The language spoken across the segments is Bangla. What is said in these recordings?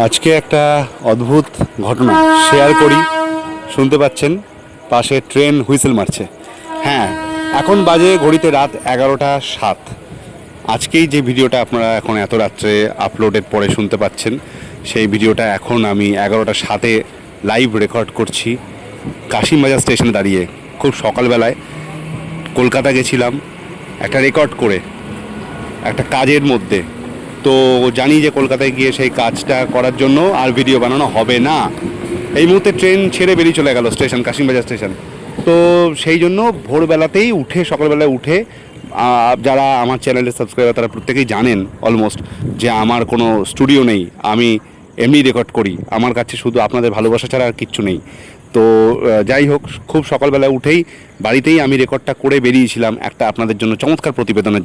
আজকে একটা অদ্ভুত ঘটনা শেয়ার করি। শুনতে পাচ্ছেন, পাশে ট্রেন হুইসেল মারছে। হ্যাঁ এখন বাজে ঘড়িতে রাত এগারোটা সাত। আজকেই যে ভিডিওটা আপনারা এখন এত রাত্রে আপলোডের পরে শুনতে পাচ্ছেন, সেই ভিডিওটা এখন আমি এগারোটা সাতে লাইভ রেকর্ড করছি কাশিমবাজার স্টেশনে দাঁড়িয়ে। খুব সকালবেলায় কলকাতা গেছিলাম একটা রেকর্ড করে, একটা কাজের মধ্যে। তো জানি যে কলকাতায় গিয়ে সেই কাজটা করার জন্য আর ভিডিও বানানো হবে না। এই মুহূর্তে ট্রেন ছেড়ে বেরিয়ে চলে গেল স্টেশন কাশিমবাজার স্টেশন তো সেই জন্য ভোরবেলাতেই উঠে, সকালবেলায় উঠে যারা আমার চ্যানেলের সাবস্ক্রাইবার তারা প্রত্যেকেই জানেন অলমোস্ট যে আমার কোনো স্টুডিও নেই। আমি এমনি রেকর্ড করি। আমার কাছে শুধু আপনাদের ভালোবাসা ছাড়া আর কিচ্ছু নেই। তো যাই হোক, খুব সকালবেলা উঠেই বাড়িতেই আমি রেকর্ডটা করে বেরিয়েছিলাম একটা আপনাদের জন্য চমৎকার প্রতিবেদনের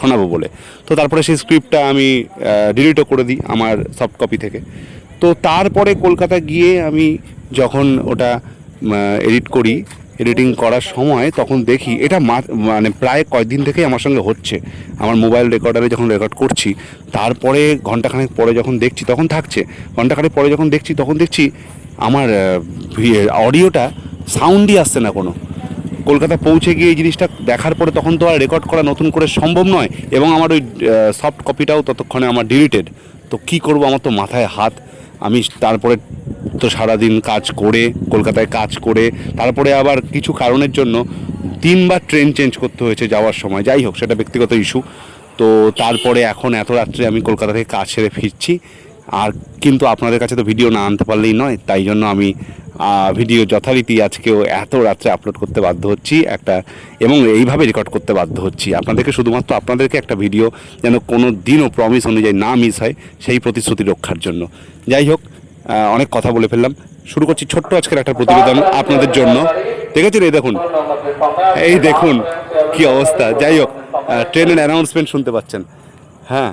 শোনাবো বলে। তো তারপরে সেই স্ক্রিপ্টটা আমি ডিলিটও করে দিই আমার সফট কপি থেকে। তো তারপরে কলকাতা গিয়ে আমি যখন ওটা এডিট করি এডিটিং করার সময় তখন দেখি এটা মানে প্রায় কয়েকদিন থেকেই আমার সঙ্গে হচ্ছে। আমার মোবাইল রেকর্ডারে যখন রেকর্ড করছি, তারপরে ঘন্টাখানেক পরে যখন দেখছি তখন থাকছে। ঘন্টাখানেক পরে যখন দেখছি তখন দেখছি আমার অডিওটা সাউন্ডই আসছে না কোনো। কলকাতা পৌঁছে গিয়ে এই জিনিসটা দেখার পরে তখন তো আর রেকর্ড করা নতুন করে সম্ভব নয় এবং আমার ওই সফট কপিটাও ততক্ষণে আমার ডিলিটেড তো কি করব? আমার তো মাথায় হাত। আমি তারপরে তো সারাদিন কাজ করে, কলকাতায় কাজ করে, তারপরে আবার কিছু কারণের জন্য তিনবার ট্রেন চেঞ্জ করতে হয়েছে যাওয়ার সময়। যাই হোক, সেটা ব্যক্তিগত ইস্যু তো তারপরে এখন এত রাত্রে আমি কলকাতা থেকে কাজ সেরে ফিরছি। আর কিন্তু আপনাদের কাছে তো ভিডিও না আনতে পারলেই নয়, তাই জন্য আমি ভিডিও যথারীতি আজকেও এত রাত্রে আপলোড করতে বাধ্য হচ্ছি। একটা, এবং এইভাবে রেকর্ড করতে বাধ্য হচ্ছি। আপনাদেরকে শুধুমাত্র আপনাদেরকে একটা ভিডিও যেন কোনো দিনও প্রমিস অনুযায়ী না মিস হয়, সেই প্রতিশ্রুতি রক্ষার জন্য। যাই হোক অনেক কথা বলে ফেললাম। শুরু করছি ছোট্ট আজকের একটা প্রতিবেদন আপনাদের জন্য। দেখেছেন এই দেখুন এই দেখুন কি অবস্থা। যাই হোক ট্রেনের অ্যানাউন্সমেন্ট শুনতে পাচ্ছেন। হ্যাঁ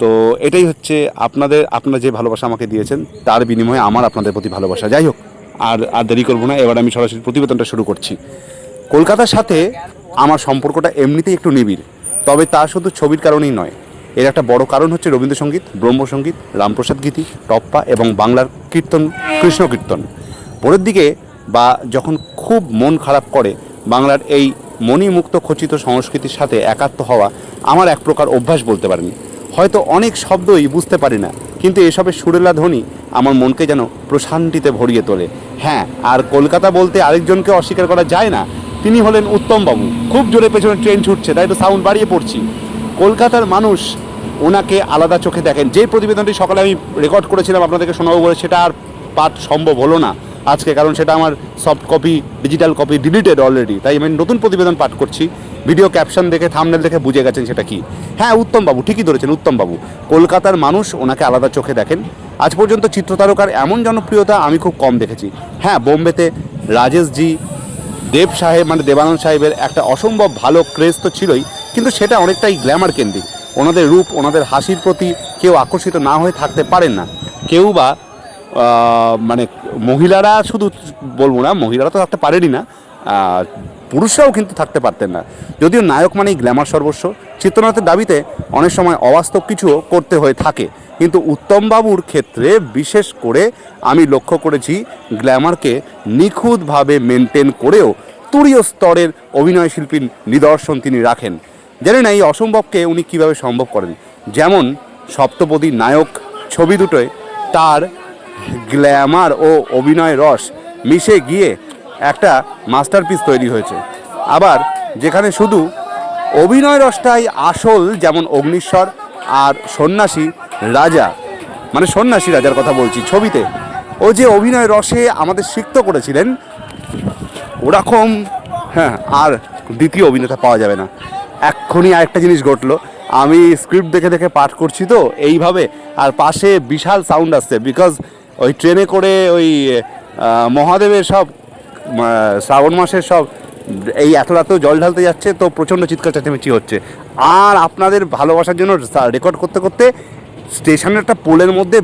তো এটাই হচ্ছে আপনাদের, আপনারা যে ভালোবাসা আমাকে দিয়েছেন, তার বিনিময়ে আমার আপনাদের প্রতি ভালোবাসা। যাই হোক আর আর দেরি করব না। এবার আমি সরাসরি প্রতিবেদনটা শুরু করছি। কলকাতার সাথে আমার সম্পর্কটা এমনিতেই একটু নিবিড়, তবে তা শুধু ছবির কারণেই নয়। এর একটা বড় কারণ হচ্ছে রবীন্দ্রসঙ্গীত, ব্রহ্মসঙ্গীত, রামপ্রসাদ গীতি, টপ্পা এবং বাংলার কীর্তন, কৃষ্ণ কীর্তন। পরের দিকে বা যখন খুব মন খারাপ করে, বাংলার এই মণিমুক্ত খচিত সংস্কৃতির সাথে একাত্ম হওয়া আমার এক প্রকার অভ্যাস বলতে পারেন। হয়তো অনেক শব্দই বুঝতে পারি না, কিন্তু এসবের সুরেলা ধ্বনি আমার মনকে যেন প্রশান্তিতে ভরিয়ে তোলে। হ্যাঁ আর কলকাতা বলতে আরেকজনকে অস্বীকার করা যায় না। তিনি হলেন উত্তমবাবু। খুব জোরে পেছনে ট্রেন ছুটছে, তাই তো সাউন্ড বাড়িয়ে পড়ছি। কলকাতার মানুষ ওনাকে আলাদা চোখে দেখেন। যে প্রতিবেদনটি সকালে আমি রেকর্ড করেছিলাম আপনাদেরকে শোনাবো বলে, সেটা আর পাঠ সম্ভব হলো না আজকে, কারণ সেটা আমার soft copy digital copy deleted already তাই আমি নতুন প্রতিবেদন পাঠ করছি। ভিডিও ক্যাপশন দেখে থামনেল দেখে বুঝে গেছেন সেটা কি। হ্যাঁ উত্তমবাবু, ঠিকই ধরেছেন, উত্তমবাবু। কলকাতার মানুষ ওনাকে আলাদা চোখে দেখেন। আজ পর্যন্ত চিত্রতারকার এমন জনপ্রিয়তা আমি খুব কম দেখেছি। হ্যাঁ বোম্বেতে রাজেশজি, দেব সাহেব মানে দেবানন্দ সাহেবের একটা অসম্ভব ভালো ক্রেজ তো ছিলই, কিন্তু সেটা অনেকটাই গ্ল্যামার কেন্দ্রিক। ওনাদের রূপ, ওনাদের হাসির প্রতি কেউ আকর্ষিত না হয়ে থাকতে পারেন না। কেউ বা মানে মহিলারা শুধু বলব না, মহিলারা তো থাকতে পারেনই না। পুরুষরাও কিন্তু থাকতে পারতেন না। যদিও নায়ক মানেই গ্ল্যামার সর্বস্ব চিত্রনাথের দাবিতে অনেক সময় অবাস্তব কিছুও করতে হয়ে থাকে। কিন্তু উত্তমবাবুর ক্ষেত্রে বিশেষ করে আমি লক্ষ্য করেছি গ্ল্যামারকে নিখুঁতভাবে মেনটেন করেও তুরীয় স্তরের অভিনয় শিল্পীর নিদর্শন তিনি রাখেন। জানি না এই অসম্ভবকে উনি কীভাবে সম্ভব করেন। যেমন সপ্তপদী নায়ক ছবি দুটোয় তার গ্ল্যামার ও অভিনয় রস মিশে গিয়ে একটা মাস্টারপিস তৈরি হয়েছে। আবার যেখানে শুধু অভিনয় রসটাই আসল যেমন অগ্নিশ্বর আর সন্ন্যাসী রাজা মানে সন্ন্যাসী রাজার কথা বলছি ছবিতে, ও যে অভিনয় রসে আমাদের সিক্ত করেছিলেন, ওরকম হ্যাঁ আর দ্বিতীয় অভিনেতা পাওয়া যাবে না। এক্ষুনি আরেকটা জিনিস ঘটলো, আমি স্ক্রিপ্ট দেখে দেখে পাঠ করছি তো, এইভাবে, আর পাশে বিশাল সাউন্ড আসছে বিকজ ওই ট্রেনে করে ওই মহাদেবের সব শ্রাবণ মাসের সব এই এত রাতেও জল ঢালতে যাচ্ছে, তো প্রচণ্ড চিৎকার চেঁচামেচি হচ্ছে। আর আপনাদের ভালোবাসার জন্য রেকর্ড করতে করতে স্টেশনের একটা পোলের মধ্যে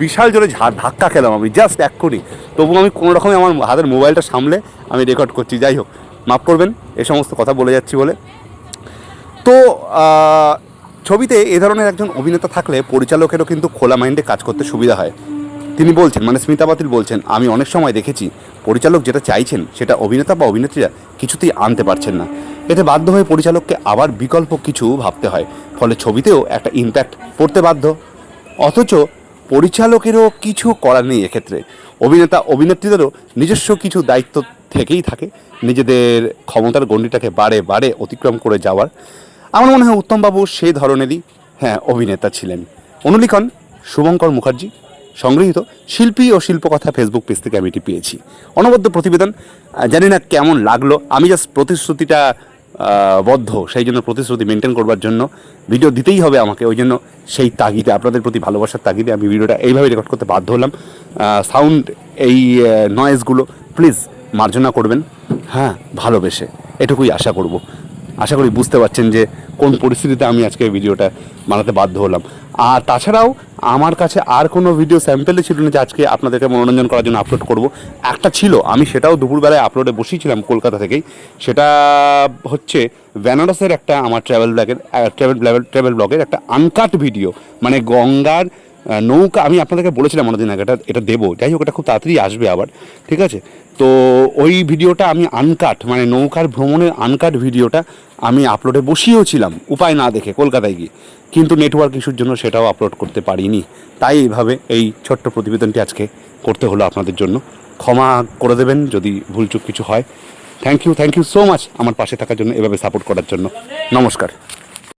বিশাল জোরে ধাক্কা খেলাম আমি, জাস্ট এক্ষুনি। তবু আমি কোনো রকমে আমার হাতের মোবাইলটা সামলে আমি রেকর্ড করছি, যাই হোক, মাফ করবেন, এ সমস্ত কথা বলে যাচ্ছি বলে। তো ছবিতে এ ধরনের একজন অভিনেতা থাকলে পরিচালকেরও কিন্তু খোলা মাইন্ডে কাজ করতে সুবিধা হয়। তিনি বলছেন মানে স্মিতা বাতিল বলছেন, আমি অনেক সময় দেখেছি, পরিচালক যেটা চাইছেন, সেটা অভিনেতা বা অভিনেত্রীরা কিছুতেই আনতে পারছেন না। এতে বাধ্য হয়ে পরিচালককে আবার বিকল্প কিছু ভাবতে হয়, ফলে ছবিতেও একটা ইম্প্যাক্ট পড়তে বাধ্য। অথচ পরিচালকেরও কিছু করার নেই এক্ষেত্রে। অভিনেতা, অভিনেত্রীদেরও নিজস্ব কিছু দায়িত্ব থেকেই থাকে, নিজেদের ক্ষমতার গণ্ডিটাকে বারে বারে অতিক্রম করে যাওয়ার। আমার মনে হয় উত্তমবাবু সেই ধরনেরই হ্যাঁ অভিনেতা ছিলেন। অনুলিখন, শুভঙ্কর মুখার্জি। সংগৃহীত শিল্পী ও শিল্পকথা ফেসবুক পেজ থেকে আমি এটি পেয়েছি। অনবদ্য প্রতিবেদন জানি না কেমন লাগল। আমি জাস্ট প্রতিশ্রুতিটা বদ্ধ, সেই জন্য প্রতিশ্রুতি মেনটেন করবার জন্য ভিডিও দিতেই হবে আমাকে। ওই জন্য সেই তাগিদে, আপনাদের প্রতি ভালোবাসার তাগিদে আমি ভিডিওটা এইভাবে রেকর্ড করতে বাধ্য হলাম। সাউন্ড এই নয়েজগুলো প্লিজ মার্জনা করবেন। হ্যাঁ ভালোবেসে। এটুকুই আশা করব। আশা করি বুঝতে পারছেন যে কোন পরিস্থিতিতে আমি আজকে ভিডিওটা বানাতে বাধ্য হলাম। আর তাছাড়াও আমার কাছে আর কোনো ভিডিও স্যাম্পেলে ছিল না যে আজকে আপনাদেরকে মনোরঞ্জন করার জন্য আপলোড করব। একটা ছিল, আমি সেটাও দুপুরবেলায় আপলোডে বসিয়েছিলাম কলকাতা থেকেই। সেটা হচ্ছে বেনারসের একটা আমার ট্রাভেল ব্লগের ট্রাভেল ট্রাভেল ব্লগের একটা আনকাট ভিডিও মানে গঙ্গার নৌকা, আমি আপনাদেরকে বলেছিলাম অনেকদিন আগে, এটা এটা দেবো। যাই হোক, এটা খুব তাড়াতাড়ি আসবে আবার, ঠিক আছে? তো ওই ভিডিওটা আমি আনকাট মানে নৌকার ভ্রমণের আনকাট ভিডিওটা আমি আপলোডে বসিয়েও ছিলাম, উপায় না দেখে কলকাতায় গিয়ে। কিন্তু নেটওয়ার্ক ইস্যুর জন্য সেটাও আপলোড করতে পারিনি। তাই এইভাবে এই ছোট্ট প্রতিবেদনটি আজকে করতে হলো আপনাদের জন্য। ক্ষমা করে দেবেন যদি ভুলচুক কিছু হয়। Thank you thank you so much আমার পাশে থাকার জন্য, এভাবে সাপোর্ট করার জন্য। নমস্কার।